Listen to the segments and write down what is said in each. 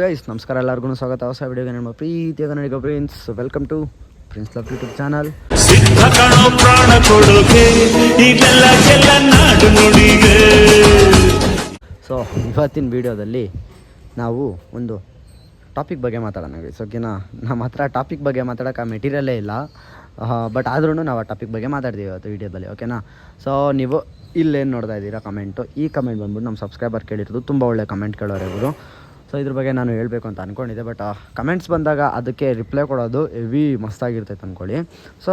Guys ನಮಸ್ಕಾರ ಎಲ್ಲರಿಗೂ ಸ್ವಾಗತ. ಹೊಸ ವಿಡಿಯೋಗೆ ನಮ್ಮ ಪ್ರೀತಿಯ ಕನ್ನಡಿಗ Prince welcome to Prince Love YouTube channel so ಇವತ್ತಿನ ವಿಡಿಯೋದಲ್ಲಿ ನಾವು ಒಂದು ಟಾಪಿಕ್ ಬಗ್ಗೆ ಮಾತಾಡೋಣ ಗೈಸ್ ಓಕೆನಾ ನಮ್ಮ ಹತ್ರ ಟಾಪಿಕ್ ಬಗ್ಗೆ ಮಾತಾಡೋಕೆ ಆ ಮೆಟೀರಿಯಲೇ ಇಲ್ಲ ಬಟ್ ಆದ್ರೂ ನಾವು ಆ ಟಾಪಿಕ್ ಬಗ್ಗೆ ಮಾತಾಡ್ತೀವಿ ಇವತ್ತು ವಿಡಿಯೋದಲ್ಲಿ ಓಕೆನಾ ಸೊ ನೀವು ಇಲ್ಲೇನು ನೋಡ್ತಾ ಇದ್ದೀರಾ ಕಮೆಂಟು ಈ ಕಮೆಂಟ್ ಬಂದ್ಬಿಟ್ಟು ನಮ್ಮ ಸಬ್ಸ್ಕ್ರೈಬರ್ ಕೇಳಿರೋದು ತುಂಬ ಒಳ್ಳೆ ಕಮೆಂಟ್ ಕೇಳೋರು ಇವರು. ಸೊ ಇದ್ರ ಬಗ್ಗೆ ನಾನು ಹೇಳಬೇಕು ಅಂತ ಅಂದ್ಕೊಂಡಿದ್ದೆ ಬಟ್ ಕಮೆಂಟ್ಸ್ ಬಂದಾಗ ಅದಕ್ಕೆ ರಿಪ್ಲೈ ಕೊಡೋದು ಹೆವಿ ಮಸ್ತಾಗಿರ್ತೈತೆ ಅಂದ್ಕೊಳ್ಳಿ ಸೊ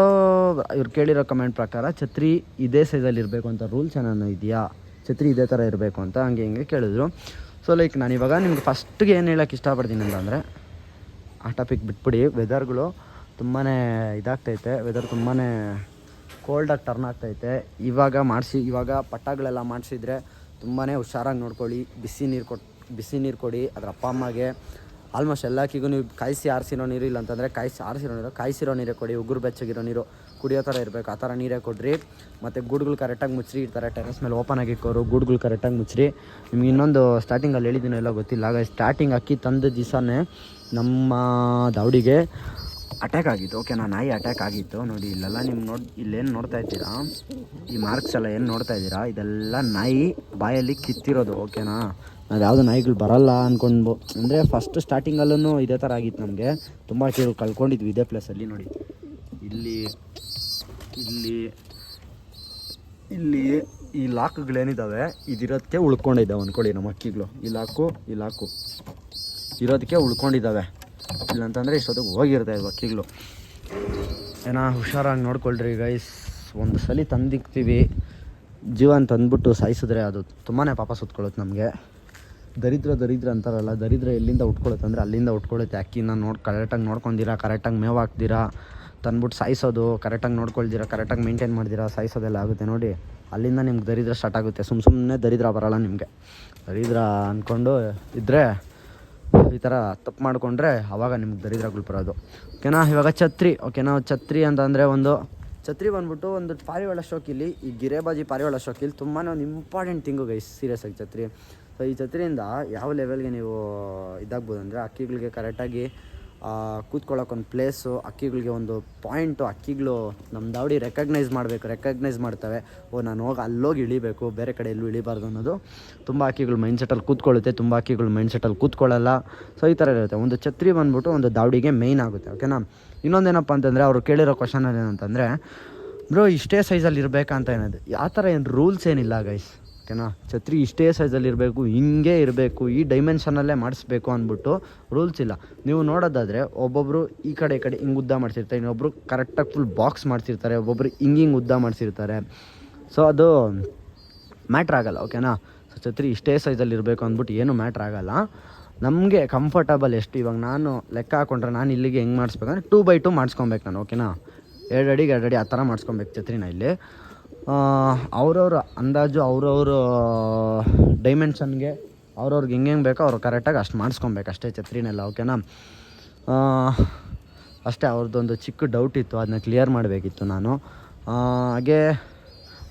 ಇವ್ರು ಕೇಳಿರೋ ಕಮೆಂಟ್ ಪ್ರಕಾರ ಛತ್ರಿ ಇದೇ ಸೈಜಲ್ಲಿ ಇರಬೇಕು ಅಂತ ರೂಲ್ಸ್ ಏನಾನು ಇದೆಯಾ? ಛತ್ರಿ ಇದೇ ಥರ ಇರಬೇಕು ಅಂತ ಹಂಗೆ ಹಿಂಗೆ ಕೇಳಿದ್ರು. ಸೊ ಲೈಕ್ ನಾನು ಇವಾಗ ನಿಮ್ಗೆ ಫಸ್ಟ್ಗೆ ಏನು ಹೇಳೋಕ್ಕೆ ಇಷ್ಟಪಡ್ತೀನಿ ಅಂತಂದರೆ ಆ ಟಾಪಿಕ್ ಬಿಟ್ಬಿಡಿ. ವೆದರ್ಗಳು ತುಂಬಾ ಇದಾಗ್ತೈತೆ. ವೆದರ್ ತುಂಬಾ ಕೋಲ್ಡಾಗಿ ಟರ್ನ್ ಆಗ್ತೈತೆ. ಇವಾಗ ಮಾಡಿಸಿ, ಇವಾಗ ಪಟ್ಟಗಳೆಲ್ಲ ಮಾಡಿಸಿದ್ರೆ ತುಂಬಾ ಹುಷಾರಾಗಿ ನೋಡ್ಕೊಳ್ಳಿ. ಬಿಸಿ ನೀರು ಕೊಟ್ಟು ಬಿಸಿ ನೀರು ಕೊಡಿ, ಅದ್ರ ಅಪ್ಪ ಅಮ್ಮಗೆ. ಆಲ್ಮೋಸ್ಟ್ ಎಲ್ಲಕ್ಕಿಗೂ ನೀವು ಕಾಯಿಸಿ ಆರಿಸಿರೋ ನೀರು ಇಲ್ಲ ಅಂತಂದರೆ ಕಾಯಿಸಿ ಆರಿಸಿರೋ ನೀರು, ಕಾಯಿಸಿರೋ ನೀರೇ ಕೊಡಿ, ಉಗುರು ಬೆಚ್ಚಗಿರೋ ನೀರು ಕುಡಿಯೋ ಥರ ಇರಬೇಕು, ಆ ಥರ ನೀರೇ ಕೊಡ್ರಿ. ಮತ್ತು ಗೂಡುಗಳು ಕರೆಕ್ಟಾಗಿ ಮುಚ್ಚಿರಿ ಇಡ್ತಾರೆ ಟೆರೆಸ್ ಮೇಲೆ ಓಪನ್ ಆಗಿಕ್ಕೋರು ಗೂಡ್ಗಳು ಕರೆಕ್ಟಾಗಿ ಮುಚ್ಚಿರಿ. ನಿಮ್ಗೆ ಇನ್ನೊಂದು ಸ್ಟಾರ್ಟಿಂಗಲ್ಲಿ ಹೇಳಿದ್ದೀನೋ ಎಲ್ಲ ಗೊತ್ತಿಲ್ಲ ಆಗ ಸ್ಟಾರ್ಟಿಂಗ್ ಅಕ್ಕಿ ತಂದ ದಿವಸನೇ ನಮ್ಮ ದಾವಡಿಗೆ ಅಟ್ಯಾಕ್ ಆಗಿತ್ತು. ಓಕೆನಾ ನಾಯಿ ಅಟ್ಯಾಕ್ ಆಗಿತ್ತು. ನೋಡಿ, ಇಲ್ಲೆಲ್ಲ ನೀವು ನೋಡಿ, ಇಲ್ಲೇನು ನೋಡ್ತಾ ಇದ್ದೀರಾ? ಈ ಮಾರ್ಕ್ಸ್ ಎಲ್ಲ ಏನು ನೋಡ್ತಾ ಇದ್ದೀರಾ? ಇದೆಲ್ಲ ನಾಯಿ ಬಾಯಲ್ಲಿ ಕಿತ್ತಿರೋದು ಓಕೆನಾ ನಾವು ಯಾವುದು ನಾಯಿಗಳು ಬರಲ್ಲ ಅಂದ್ಕೊಂಡು ಅಂದರೆ ಫಸ್ಟ್ ಸ್ಟಾರ್ಟಿಂಗಲ್ಲೂ ಇದೇ ಥರ ಆಗಿತ್ತು ನಮಗೆ. ತುಂಬ ಕೇಳಿ, ಕಳ್ಕೊಂಡಿದ್ವಿ ಇದೇ ಪ್ಲೇಸಲ್ಲಿ ನೋಡಿ. ಇಲ್ಲಿ ಇಲ್ಲಿ ಇಲ್ಲಿ ಈ ಲಾಕ್ಗಳೇನಿದ್ದಾವೆ ಇದಿರೋದಕ್ಕೆ ಉಳ್ಕೊಂಡಿದ್ದಾವೆ ಅಂದ್ಕೊಳ್ಳಿ ನಮ್ಮ ಅಕ್ಕಿಗಳು. ಈ ಲಾಕು ಈ ಲಾಕು. ಇರೋದಕ್ಕೆ ಉಳ್ಕೊಂಡಿದ್ದಾವೆ. ಇಲ್ಲಂತಂದರೆ ಇಷ್ಟೊತ್ತಿಗೆ ಹೋಗಿರ್ತಾ ಇದ್ವು ಅಕ್ಕಿಗಳು. ಏನೋ ಹುಷಾರಾಗಿ ನೋಡ್ಕೊಳ್ರಿ ಗೈಸ್ ಒಂದು ಸಲ ತಂದಿಕ್ತೀವಿ. ಜೀವನ ತಂದ್ಬಿಟ್ಟು ಸಾಯಿಸಿದ್ರೆ ಅದು ತುಂಬಾ ಪಾಪ ಸುತ್ಕೊಳ್ಳುತ್ತೆ ನಮಗೆ. ದರಿದ್ರ ದರಿದ್ರ ಅಂತಾರಲ್ಲ, ದರಿದ್ರ ಎಲ್ಲಿಂದ ಉಟ್ಕೊಳ್ಳುತ್ತೆ ಅಂದರೆ ಅಲ್ಲಿಂದ ಉಟ್ಕೊಳ್ಳುತ್ತೆ ಅಕ್ಕಿನ ನೋಡಿ ಕರೆಕ್ಟಾಗಿ ನೋಡ್ಕೊಂಡಿರಾ ಕರೆಕ್ಟಾಗಿ ಮೇವು ಹಾಕ್ತೀರಾ, ತಂದ್ಬಿಟ್ಟು ಸಾಯಿಸೋದು ಕರೆಕ್ಟಾಗಿ ನೋಡ್ಕೊಳ್ತೀರಾ ಕರೆಕ್ಟಾಗಿ ಮೇಂಟೈನ್ ಮಾಡ್ದಿರಾ ಸಾಯಿಸೋದೆಲ್ಲ ಆಗುತ್ತೆ ನೋಡಿ. ಅಲ್ಲಿಂದ ನಿಮ್ಗೆ ದರಿದ್ರ ಸ್ಟಾರ್ಟ್ ಆಗುತ್ತೆ. ಸುಮ್ಮ ಸುಮ್ಮನೆ ದರಿದ್ರ ಬರಲ್ಲ ನಿಮಗೆ. ದರಿದ್ರ ಅಂದ್ಕೊಂಡು ಇದ್ದರೆ ಈ ಥರ ತಪ್ಪು ಮಾಡಿಕೊಂಡ್ರೆ ಆವಾಗ ನಿಮ್ಗೆ ದರಿದ್ರಗಳು ಬರೋದು. ಓಕೆನಾ ಇವಾಗ ಛತ್ರಿ. ಓಕೆನಾ ಛತ್ರಿ ಅಂತಂದರೆ ಒಂದು, ಛತ್ರಿ ಬಂದ್ಬಿಟ್ಟು ಒಂದು ಪಾರಿವಾಳ ಶೋಕಿಲಿ, ಈ ಗಿರೇಬಾಜಿ ಪಾರಿವಾಳ ಶೋಕಿಲಿ ತುಂಬಾ ಒಂದು ಇಂಪಾರ್ಟೆಂಟ್ ಥಿಂಗು ಗೈಸ್ ಸೀರಿಯಸ್ ಆಗಿ ಛತ್ರಿ. ಸೊ ಈ ಛತ್ರಿಯಿಂದ ಯಾವ ಲೆವೆಲ್ಗೆ ನೀವು ಇದಾಗ್ಬೋದು ಅಂದರೆ ಅಕ್ಕಿಗಳಿಗೆ ಕರೆಕ್ಟಾಗಿ ಕೂತ್ಕೊಳ್ಳೋಕ್ಕೊಂದು ಪ್ಲೇಸು ಅಕ್ಕಿಗಳಿಗೆ ಒಂದು ಪಾಯಿಂಟು ಅಕ್ಕಿಗಳು ನಮ್ಮ ದಾವಡಿ ರೆಕಗ್ನೈಸ್ ಮಾಡಬೇಕು ರೆಕಗ್ನೈಸ್ ಮಾಡ್ತವೆ. ಓ, ನಾನು ಹೋಗಿ ಅಲ್ಲೋಗಿ ಇಳಿಬೇಕು, ಬೇರೆ ಕಡೆ ಎಲ್ಲೂ ಇಳಿಬಾರ್ದು ಅನ್ನೋದು ತುಂಬ ಅಕ್ಕಿಗಳು ಮೈಂಡ್ ಸೆಟಲ್ಲಿ ಕೂತ್ಕೊಳ್ಳುತ್ತೆ, ತುಂಬ ಅಕ್ಕಿಗಳು ಮೈಂಡ್ ಸೆಟಲ್ಲಿ ಕೂತ್ಕೊಳ್ಳಲ್ಲ. ಸೊ ಈ ಥರ ಇರುತ್ತೆ. ಒಂದು ಛತ್ರಿ ಬಂದುಬಿಟ್ಟು ಒಂದು ದಾವಡಿಗೆ ಮೇಯ್ನ್ ಆಗುತ್ತೆ ಓಕೆನಾ ಇನ್ನೊಂದೇನಪ್ಪ ಅಂತಂದರೆ ಅವರು ಕೇಳಿರೋ ಕ್ವಶನ್ ಏನಂತಂದರೆ ಬ್ರೋ, ಇಷ್ಟೇ ಸೈಜಲ್ಲಿ ಇರಬೇಕಂತ ಏನಿದೆ. ಯಾವ ಥರ ಏನು ರೂಲ್ಸ್ ಏನಿಲ್ಲ ಗೈಸ್ ಓಕೆನಾ? ಛತ್ರಿ ಇಷ್ಟೇ ಸೈಜಲ್ಲಿ ಇರಬೇಕು, ಹಿಂಗೆ ಇರಬೇಕು, ಈ ಡೈಮೆನ್ಷನಲ್ಲೇ ಮಾಡಿಸ್ಬೇಕು ಅಂದ್ಬಿಟ್ಟು ರೂಲ್ಸ್ ಇಲ್ಲ. ನೀವು ನೋಡೋದಾದರೆ ಒಬ್ಬೊಬ್ಬರು ಈ ಕಡೆ ಈ ಕಡೆ ಹಿಂಗೆ ಉದ್ದ ಮಾಡಿಸಿರ್ತಾರೆ ಇನ್ನೊಬ್ಬರು ಕರೆಕ್ಟಾಗಿ ಫುಲ್ ಬಾಕ್ಸ್ ಮಾಡಿಸಿರ್ತಾರೆ, ಒಬ್ಬೊಬ್ರು ಹಿಂಗೆ ಹಿಂಗೆ ಉದ್ದ ಮಾಡಿಸಿರ್ತಾರೆ. ಸೊ ಅದು ಮ್ಯಾಟ್ರ್ ಆಗೋಲ್ಲ, ಓಕೆನಾ? ಸೊ ಛತ್ರಿ ಇಷ್ಟೇ ಸೈಜಲ್ಲಿ ಇರಬೇಕು ಅಂದ್ಬಿಟ್ಟು ಏನು ಆಗೋಲ್ಲ. ನಮಗೆ ಕಂಫರ್ಟಬಲ್ ಎಷ್ಟು? ಇವಾಗ ನಾನು ಲೆಕ್ಕ ಹಾಕೊಂಡ್ರೆ ನಾನು ಇಲ್ಲಿಗೆ ಹೆಂಗೆ ಮಾಡಿಸ್ಬೇಕಂದ್ರೆ ಟೂ ಬೈ ಟೂ ಮಾಡಿಸ್ಕೊಬೇಕು ನಾನು, ಓಕೆನಾ? ಎರಡು ಅಡಿಗೆ ಎರಡು ಅಡಿ ಆ ಥರ ಮಾಡಿಸ್ಕೊಬೇಕು ಛತ್ರಿನ ಇಲ್ಲಿ. ಅವ್ರವ್ರ ಅಂದಾಜು, ಅವ್ರವ್ರ ಡೈಮೆನ್ಷನ್ಗೆ ಅವ್ರವ್ರಿಗೆ ಹೆಂಗೆ ಬೇಕೋ ಅವ್ರು ಕರೆಕ್ಟಾಗಿ ಅಷ್ಟು ಮಾಡಿಸ್ಕೊಬೇಕು ಅಷ್ಟೇ ಛತ್ರಿನೆಲ್ಲ ಓಕೆನಾ ಅಷ್ಟೇ ಅವ್ರದ್ದೊಂದು ಚಿಕ್ಕ ಡೌಟ್ ಇತ್ತು ಅದನ್ನ ಕ್ಲಿಯರ್ ಮಾಡಬೇಕಿತ್ತು ನಾನು. ಹಾಗೇ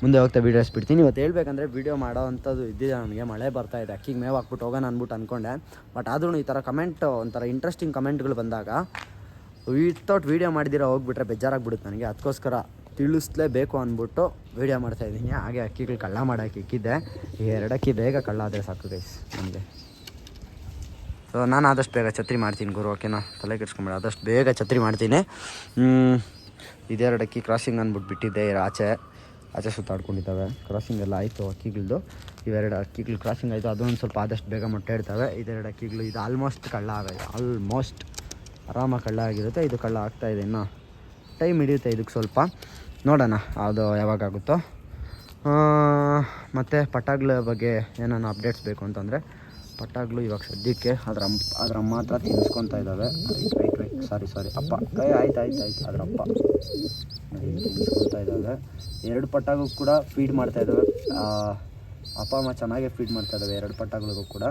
ಮುಂದೆ ಹೋಗ್ತಾ ವೀಡಿಯೋಸ್ ಬಿಡ್ತೀನಿ ಇವತ್ತು ಹೇಳ್ಬೇಕಂದ್ರೆ ವೀಡಿಯೋ ಮಾಡೋ ಅಂಥದ್ದು ಇದ್ದಿದೆ ನನಗೆ ಮಳೆ ಬರ್ತಾ ಇದೆ, ಅಕ್ಕಿಗೆ ಮೇವು ಹಾಕ್ಬಿಟ್ಟು ಹೋಗೋಣ ಅಂದ್ಬಿಟ್ಟು ಅಂದ್ಕೊಂಡೆ ಬಟ್ ಆದ್ರೂ ಈ ಥರ ಕಮೆಂಟ್ ಒಂಥರ ಇಂಟ್ರೆಸ್ಟಿಂಗ್ ಕಮೆಂಟ್ಗಳು ಬಂದಾಗ ವಿತೌಟ್ ವೀಡಿಯೋ ಮಾಡಿದಿರೋ ಹೋಗ್ಬಿಟ್ರೆ ಬೇಜಾರಾಗ್ಬಿಡುತ್ತೆ ನನಗೆ. ಅದಕ್ಕೋಸ್ಕರ ತಿಳಿಸ್ಲೇಬೇಕು ಅಂದ್ಬಿಟ್ಟು ವೀಡಿಯೋ ಮಾಡ್ತಾಯಿದ್ದೀನಿ ಹಾಗೆ ಅಕ್ಕಿಗಳು ಕಳ್ಳ ಮಾಡೋಕೆ ಇಕ್ಕಿದ್ದೆ. ಈ ಎರಡು ಅಕ್ಕಿ ಬೇಗ ಕಳ್ಳ ಆದರೆ ಸಾಕು ಗೈಸ್ ನಮಗೆ. ಸೊ ನಾನು ಆದಷ್ಟು ಬೇಗ ಛತ್ರಿ ಮಾಡ್ತೀನಿ ಗುರು ಓಕೆನಾ ತಲೆ ಕೆಡ್ಸ್ಕೊಂಬೇಡ ಆದಷ್ಟು ಬೇಗ ಛತ್ರಿ ಮಾಡ್ತೀನಿ. ಇದೆರಡು ಅಕ್ಕಿ ಕ್ರಾಸಿಂಗ್ ಅಂದ್ಬಿಟ್ಟು ಬಿಟ್ಟಿದ್ದೆ ಆಚೆ. ಆಚೆ ಸುತ್ತಾಡ್ಕೊಂಡಿದ್ದಾವೆ ಕ್ರಾಸಿಂಗ್ ಎಲ್ಲ ಆಯಿತು ಅಕ್ಕಿಗಳದ್ದು ಇವೆರಡು ಅಕ್ಕಿಗಳು ಕ್ರಾಸಿಂಗ್ ಆಯಿತು. ಅದೊಂದು ಸ್ವಲ್ಪ ಆದಷ್ಟು ಬೇಗ ಮೊಟ್ಟೆ ಇಡ್ತವೆ. ಇದೆರಡು ಅಕ್ಕಿಗಳು, ಇದು ಆಲ್ಮೋಸ್ಟ್ ಕಳ್ಳ ಆಗಿದೆ ಆಲ್ಮೋಸ್ಟ್ ಆರಾಮಾಗಿ ಕಳ್ಳ ಆಗಿರುತ್ತೆ. ಇದು ಕಳ್ಳ ಆಗ್ತಾಯಿದೆ ಇನ್ನು. ಟೈಮ್ ಹಿಡಿಯುತ್ತೆ ಇದಕ್ಕೆ ಸ್ವಲ್ಪ. ನೋಡೋಣ ಅದು ಯಾವಾಗಾಗುತ್ತೋ. ಮತ್ತು ಪಟಾಗ್ಲ ಬಗ್ಗೆ ಏನಾನ ಅಪ್ಡೇಟ್ಸ್ ಬೇಕು ಅಂತಂದರೆ, ಪಟಾಗ್ಲು ಇವಾಗ ಸದ್ಯಕ್ಕೆ ಅದ್ರ ಅದರ ಅದ್ರ ಅಮ್ಮ ಹತ್ರ ತಿನ್ನಿಸ್ಕೊತಾ ಇದ್ದಾವೆ ರೈಟ್ ರೈಟ್ ಸಾರಿ ಸಾರಿ ಅಪ್ಪ. ಆಯ್ತು ಆಯ್ತು ಆಯ್ತು, ಅದ್ರ ಅಪ್ಪ. ತಿನ್ನಿಸ್ಕೊತಾ ಇದ್ದಾವೆ ಎರಡು ಪಟಾಗು ಕೂಡ ಫೀಡ್ ಮಾಡ್ತಾ ಇದ್ದಾವೆ ಅಪ್ಪ, ಅಮ್ಮ ಚೆನ್ನಾಗೇ ಫೀಡ್ ಮಾಡ್ತಾ ಇದ್ದಾವೆ ಎರಡು ಪಟಾಗಳಿಗೂ ಕೂಡ.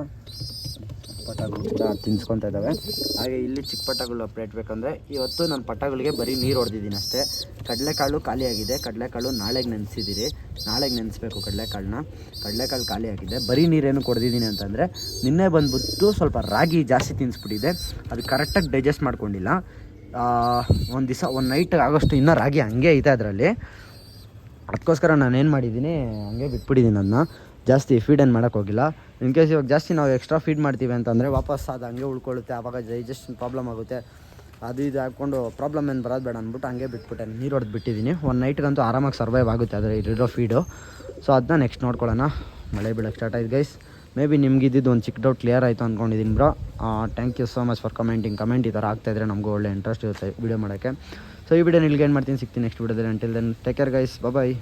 ಪಟಾಗಳು ಕೂಡ ತಿನ್ಸ್ಕೊತಾ ಇದ್ದಾವೆ ಹಾಗೆ ಇಲ್ಲಿ ಚಿಕ್ಕ ಪಟಾಗಳು ಅಪ್ಡೇಟ್ ಬೇಕಂದರೆ ಇವತ್ತು ನಾನು ಪಟಾಗಳಿಗೆ ಬರೀ ನೀರು ಹೊಡೆದಿದ್ದೀನಿ ಅಷ್ಟೇ. ಕಡಲೆಕಾಳು ಖಾಲಿಯಾಗಿದೆ ಕಡಲೆಕಾಳು ನಾಳೆಗೆ ನೆನೆಸಿದ್ದೀರಿ ನಾಳೆಗೆ ನೆನೆಸ್ಬೇಕು ಕಡಲೆಕಾಳನ್ನ. ಕಡಲೆಕಾಳು ಖಾಲಿಯಾಗಿದೆ ಬರೀ ನೀರೇನು ಕೊಡ್ದಿದ್ದೀನಿ ಅಂತಂದರೆ ನಿನ್ನೆ ಬಂದ್ಬಿಟ್ಟು ಸ್ವಲ್ಪ ರಾಗಿ ಜಾಸ್ತಿ ತಿನ್ನಿಸ್ಬಿಟ್ಟಿದೆ ಅದು ಕರೆಕ್ಟಾಗಿ ಡೈಜೆಸ್ಟ್ ಮಾಡ್ಕೊಂಡಿಲ್ಲ. ಒಂದು ದಿವಸ, ಒಂದು ನೈಟ್ ಆಗೋಷ್ಟು ಇನ್ನೂ ರಾಗಿ ಹಂಗೆ ಐತೆ ಅದರಲ್ಲಿ. ಅದಕ್ಕೋಸ್ಕರ ಏನು ಮಾಡಿದ್ದೀನಿ, ಹಂಗೆ ಬಿಟ್ಬಿಟ್ಟಿದ್ದೀನಿ ಅದನ್ನ ಜಾಸ್ತಿ ಫೀಡ್ ಏನು ಮಾಡೋಕೆ ಹೋಗಿಲ್ಲ. ಇನ್ ಕೇಸ್ ಇವಾಗ ಜಾಸ್ತಿ ನಾವು ಎಕ್ಸ್ಟ್ರಾ ಫೀಡ್ ಮಾಡ್ತೀವಿ ಅಂತಂದರೆ ವಾಪಸ್ ಅದು ಹಂಗೆ ಉಳ್ಕೊಳ್ಳುತ್ತೆ ಆವಾಗ ಡೈಜೆಷನ್ ಪ್ರಾಬ್ಲಮ್ ಆಗುತ್ತೆ. ಅದು ಇದು ಹಾಕ್ಕೊಂಡು ಪ್ರಾಬ್ಲಮ್ ಏನು ಬರೋದು ಬೇಡ ಅಂದ್ಬಿಟ್ಟು ಹಂಗೆ ಬಿಟ್ಬಿಟ್ಟೆ. ನೀರು ಹೊಡೆದು ಬಿಟ್ಟಿದ್ದೀನಿ ಒನ್ ನೈಟ್ಗಂತೂ ಆರಾಮಾಗಿ ಸರ್ವೈವ್ ಆಗುತ್ತೆ ಅದರ ಇರೋ ಫೀಡು ಸೊ ಅದನ್ನ ನೆಕ್ಸ್ಟ್ ನೋಡ್ಕೊಳ್ಳೋಣ. ಮಳೆ ಬೀಳಕ್ಕೆ ಸ್ಟಾರ್ಟ್ ಆಯ್ತು ಗೈಸ್ ಮೇ ಬಿ ನಿಮ್ಗೆ ಇದ್ದಿದ್ದು ಒಂದು ಚಿಕ್ಕ ಡೌಟ್ ಕ್ಲಿಯರ್ ಆಯಿತು ಅಂದ್ಕೊಂಡಿದ್ದೀನಿ bro thank you so much for commenting comment ಈ ಥರ ಆಗ್ತಾಯಿದ್ರೆ ನಮಗೂ ಒಳ್ಳೆ ಇಂಟ್ರೆಸ್ಟ್ ಇರುತ್ತೆ ವೀಡಿಯೋ ಮಾಡೋಕ್ಕೆ. ಸೊ ಈ ವಿಡಿಯೋ ನಿಲ್ಗೆ ಏನು ಮಾಡ್ತೀನಿ, ಸಿಗ್ತೀನಿ ನೆಕ್ಸ್ಟ್ ವಿಡಿಯೋದಲ್ಲಿ until then take care guys bye